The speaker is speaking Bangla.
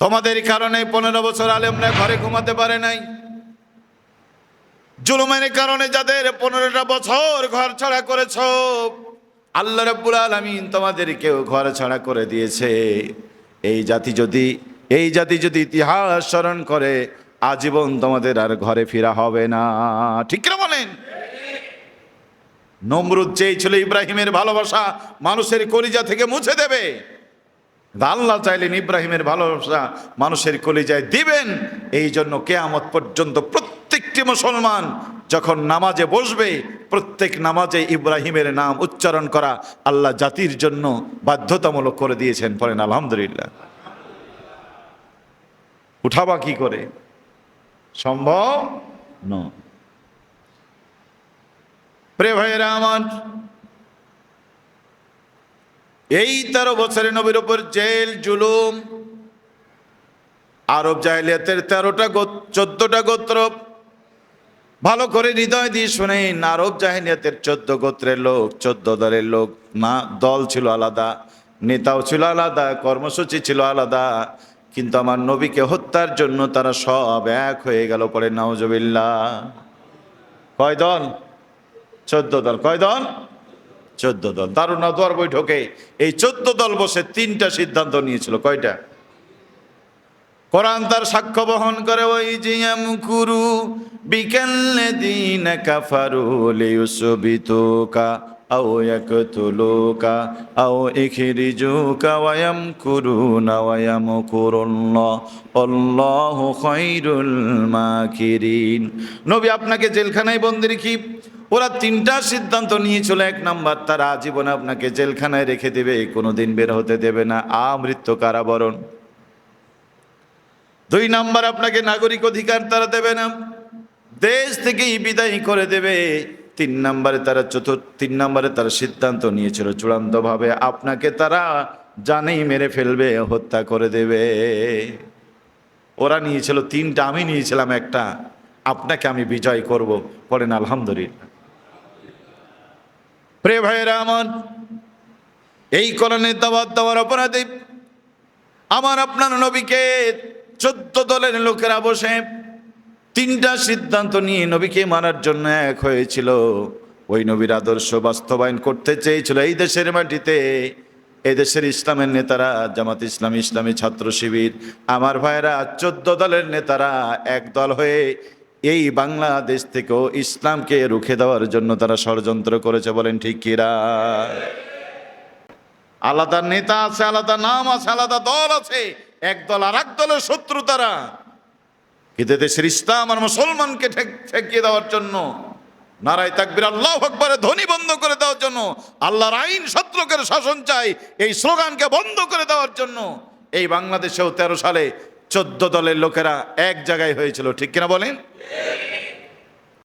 তোমাদের কারণে পনেরো বছর আলেমরা ঘরে ঘুমাতে পারে নাই। জুলুমের কারণে যাদের পনেরোটা বছর ঘর ছাড়া করেছ, আল্লাহ রব্বুল আলমিন তোমাদেরকেও ঘর ছাড়া করে দিয়েছে। এই জাতি যদি, এই জাতি যদি ইতিহাস স্মরণ করে, আজীবন তোমাদের আর ঘরে ফেরা হবে না। ঠিক না বলেন? নমরুদ চেয়েছিল ইব্রাহিমের ভালোবাসা মানুষের কলিজা থেকে মুছে দেবে। আল্লাহ চাইলেন ইব্রাহিমের ভালোবাসা মানুষের কলিজায় দিবেন। এই জন্য কেয়ামত পর্যন্ত প্রত্যেকটি মুসলমান যখন নামাজে বসবে, প্রত্যেক নামাজে ইব্রাহিমের নাম উচ্চারণ করা আল্লাহ জাতির জন্য বাধ্যতামূলক করে দিয়েছেন পড়েন আলহামদুলিল্লাহ। উঠাবা কি করে? সম্ভব ন প্রে ভাইয়েরা আমার এই তেরো বছরে নবীর উপর জেল, জুলুম, আরব জাহিলিয়াতের তেরোটা চোদ্দটা গোত্র। ভালো করে হৃদয় দিয়ে শুনেন, আরব জাহিলিয়াতের চোদ্দ গোত্রের লোক, চোদ্দ দলের লোক, না, দল ছিল আলাদা, নেতাও ছিল আলাদা, কর্মসূচি ছিল আলাদা, কিন্তু আমার নবীকে হত্যার জন্য তারা সব এক হয়ে গেল পরে নওজবিল্লা কয় দল? চোদ্দ দল। কয় দল? চোদ্দ দল। দারুণা দোয়ার বৈঠকে এই চোদ্দ দল বসে তিনটা সিদ্ধান্ত নিয়েছিল। কয়টা? কোরআন তার সাক্ষ্য বহন করে, ওই জিয়াম কুরু বিকাল্লে দিন কাফারু লিউসবিতুকা ইয়াকতুলুকা আও ইখরিজুকা ওয়ায়াম কুরুনা ওয়ায়াম কুরুল্লাহ আল্লাহু খায়রুল মাকিরিন নবী আপনাকে জেলখানায় বন্দি রেখি ওরা তিনটা সিদ্ধান্ত নিয়েছিল, এক নাম্বার তারা আজীবন আপনাকে জেলখানায় রেখে দেবে, কোনোদিন বের হতে দেবে না আমৃত্যু কারাবরণ। দুই নাম্বার আপনাকে নাগরিক অধিকার তারা দেবে না, দেশ থেকেই বিদায় করে দেবে। তিন নম্বরে তারা চতুর্থ তিন নম্বরে তারা সিদ্ধান্ত নিয়েছিল। চূড়ান্তভাবে আপনাকে তারা জানেই মেরে ফেলবে, হত্যা করে দেবে। ওরা নিয়েছিল তিনটা, আমি নিয়েছিলাম একটা। আপনাকে আমি বিজয় করব। পড়েন আলহামদুলিল্লাহ। প্রে আমার, এই করণের দাবাত দেওয়ার অপরাধী আমার আপনার নবীকে চোদ্দ দলের লোকেরা বসে তিনটা সিদ্ধান্ত নিয়ে নবীকে মারার জন্য এক হয়েছিল। ওই নবীর আদর্শ বাস্তবায়ন করতে চেয়েছিল এই দেশের মাটিতে। এই দেশের ইসলামের নেতারা, জামাত ইসলামী ইসলামী ছাত্র শিবির, আমার ভাইয়েরা, চোদ্দ দলের নেতারা এক দল হয়ে এই বাংলাদেশ থেকেও ইসলামকে রুখে দেওয়ার জন্য তারা ষড়যন্ত্র করেছে বলেন ঠিক কিরা আলাদা নেতা আছে, আলাদা নাম আছে, আলাদা দল আছে। এক দল আর এক দলের শত্রু তারা। কিন্তু দেশের ইসলাম আর মুসলমানকে ঠেকিয়ে দেওয়ার জন্য, নারায় তাকবির আল্লাহ আকবরে ধ্বনি বন্ধ করে দেওয়ার জন্য, আল্লাহর আইন শত্রুকের শাসন চাই, এই স্লোগানকে বন্ধ করে দেওয়ার জন্য, এই বাংলাদেশেও তেরো সালে চোদ্দ দলের লোকেরা এক জায়গায় হয়েছিল, ঠিক কিনা বলেন?